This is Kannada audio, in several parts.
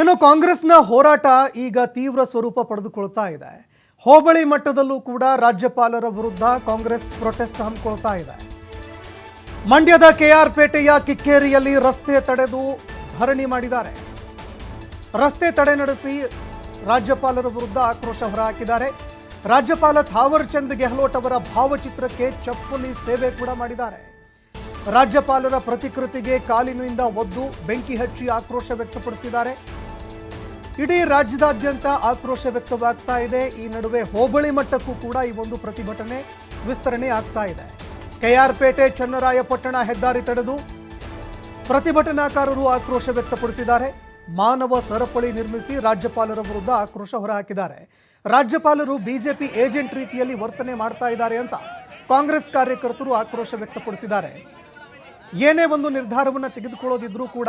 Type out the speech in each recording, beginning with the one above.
ಇನ್ನು ಕಾಂಗ್ರೆಸ್ನ ಹೋರಾಟ ಈಗ ತೀವ್ರ ಸ್ವರೂಪ ಪಡೆದುಕೊಳ್ತಾ ಇದೆ. ಹೋಬಳಿ ಮಟ್ಟದಲ್ಲೂ ಕೂಡ ರಾಜ್ಯಪಾಲರ ವಿರುದ್ಧ ಕಾಂಗ್ರೆಸ್ ಪ್ರೊಟೆಸ್ಟ್ ಹಮ್ಮಿಕೊಳ್ತಾ ಇದೆ. ಮಂಡ್ಯದ ಕೆಆರ್ ಪೇಟೆಯ ಕಿಕ್ಕೇರಿಯಲ್ಲಿ ರಸ್ತೆ ತಡೆದು ಧರಣಿ ಮಾಡಿದ್ದಾರೆ. ರಸ್ತೆ ತಡೆ ನಡೆಸಿ ರಾಜ್ಯಪಾಲರ ವಿರುದ್ಧ ಆಕ್ರೋಶ ಹೊರಹಾಕಿದ್ದಾರೆ. ರಾಜ್ಯಪಾಲ ಥಾವರ್ ಚಂದ್ ಗೆಹ್ಲೋಟ್ ಅವರ ಭಾವಚಿತ್ರಕ್ಕೆ ಚಪ್ಪಲಿ ಸೇವೆ ಕೂಡ ಮಾಡಿದ್ದಾರೆ. ರಾಜ್ಯಪಾಲರ ಪ್ರತಿಕೃತಿಗೆ ಕಾಲಿನಿಂದ ಒದ್ದು ಬೆಂಕಿ ಹಚ್ಚಿ ಆಕ್ರೋಶ ವ್ಯಕ್ತಪಡಿಸಿದ್ದಾರೆ. ಇಡೀ ರಾಜ್ಯದಾದ್ಯಂತ ಆಕ್ರೋಶ ವ್ಯಕ್ತವಾಗ್ತಾ ಇದೆ. ಈ ನಡುವೆ ಹೋಬಳಿ ಮಟ್ಟಕ್ಕೂ ಕೂಡ ಈ ಒಂದು ಪ್ರತಿಭಟನೆ ವಿಸ್ತರಣೆ ಆಗ್ತಾ ಇದೆ. ಕೆಆರ್ಪೇಟೆ ಚನ್ನರಾಯಪಟ್ಟಣ ಹೆದ್ದಾರಿ ತಡೆದು ಪ್ರತಿಭಟನಾಕಾರರು ಆಕ್ರೋಶ ವ್ಯಕ್ತಪಡಿಸಿದ್ದಾರೆ. ಮಾನವ ಸರಪಳಿ ನಿರ್ಮಿಸಿ ರಾಜ್ಯಪಾಲರ ವಿರುದ್ಧ ಆಕ್ರೋಶ ಹೊರಹಾಕಿದ್ದಾರೆ. ರಾಜ್ಯಪಾಲರು ಬಿಜೆಪಿ ಏಜೆಂಟ್ ರೀತಿಯಲ್ಲಿ ವರ್ತನೆ ಮಾಡ್ತಾ ಇದ್ದಾರೆ ಅಂತ ಕಾಂಗ್ರೆಸ್ ಕಾರ್ಯಕರ್ತರು ಆಕ್ರೋಶ ವ್ಯಕ್ತಪಡಿಸಿದ್ದಾರೆ. ಏನೇ ಒಂದು ನಿರ್ಧಾರವನ್ನು ತೆಗೆದುಕೊಳ್ಳೋದಿದ್ರೂ ಕೂಡ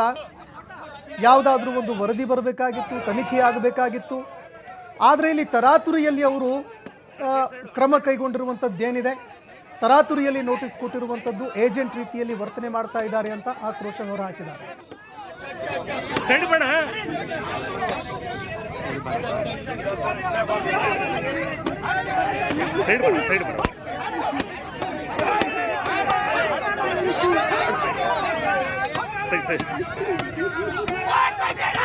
ಯಾವುದಾದ್ರೂ ಒಂದು ವರದಿ ಬರಬೇಕಾಗಿತ್ತು, ತನಿಖೆ ಆಗಬೇಕಾಗಿತ್ತು. ಆದರೆ ಇಲ್ಲಿ ತರಾತುರಿಯಲ್ಲಿ ಅವರು ಕ್ರಮ ಕೈಗೊಂಡಿರುವಂಥದ್ದೇನಿದೆ ತರಾತುರಿಯಲ್ಲಿ ನೋಟಿಸ್ ಕೊಟ್ಟಿರುವಂಥದ್ದು ಏಜೆಂಟ್ ರೀತಿಯಲ್ಲಿ ವರ್ತನೆ ಮಾಡ್ತಾ ಇದ್ದಾರೆ ಅಂತ ಆಕ್ರೋಶ ಹೊರಹಾಕಿದ್ದಾರೆ. ಸೈಡ್ ಸೈಡ್ ಬೇಡ ಸೈಡ್ ಬೇಡ ಸೈಡ್ ಸೈಡ್